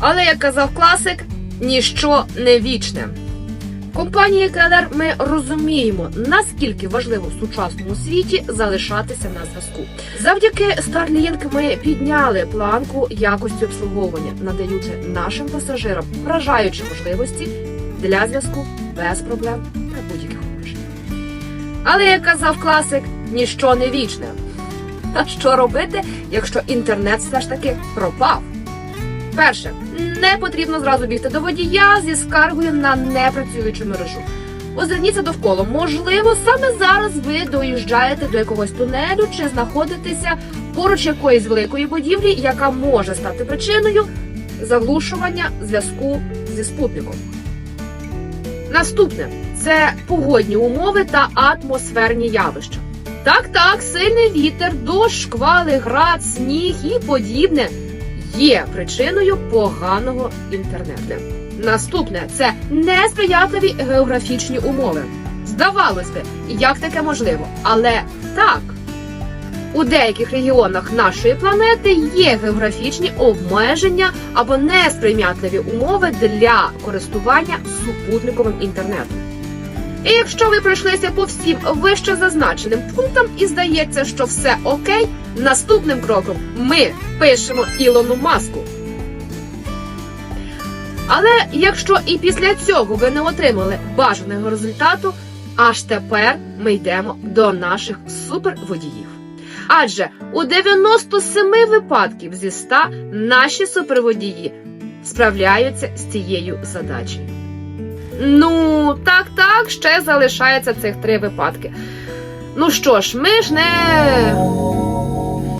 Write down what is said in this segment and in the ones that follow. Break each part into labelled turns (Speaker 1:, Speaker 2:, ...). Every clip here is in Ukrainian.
Speaker 1: Але як казав класик, ніщо не вічне. Компанії КЛР ми розуміємо, наскільки важливо в сучасному світі залишатися на зв'язку. Завдяки Starlink ми підняли планку якості обслуговування, надаючи нашим пасажирам вражаючі можливості для зв'язку без проблем та будь-яких обмежень. Але як казав класик, ніщо не вічне. А що робити, якщо інтернет все ж таки пропав? Перше, не потрібно зразу бігти до водія зі скаргою на непрацюючу мережу. Озирніться довкола. Можливо, саме зараз ви доїжджаєте до якогось тунелю чи знаходитеся поруч якоїсь великої будівлі, яка може стати причиною заглушування зв'язку зі спутником. Наступне це погодні умови та атмосферні явища. Так, так, сильний вітер, дощ, шквали, град, сніг і подібне є причиною поганого інтернету. Наступне це несприятливі географічні умови. Здавалось би, як таке можливо, але так. У деяких регіонах нашої планети є географічні обмеження або несприйнятливі умови для користування супутниковим інтернетом. І якщо ви пройшлися по всім вище зазначеним пунктам і здається, що все окей, наступним кроком ми пишемо Ілону маску. Але якщо і після цього ви не отримали бажаного результату, аж тепер ми йдемо до наших суперводіїв. Адже у 97 випадків зі 100 наші суперводії справляються з цією задачею. Ну, так, так, ще залишається цих три випадки. Ну що ж, ми ж не.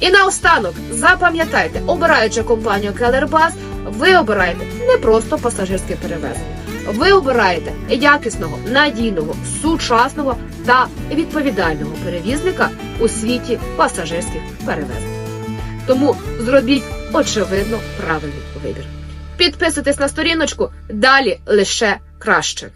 Speaker 1: І наостанок, запам'ятайте, обираючи компанію Келербас, ви обираєте не просто пасажирське перевезення. Ви обираєте якісного, надійного, сучасного та відповідального перевізника у світі пасажирських перевезень. Тому зробіть очевидно правильний вибір. Підписуйтесь на сторіночку, далі лише краще.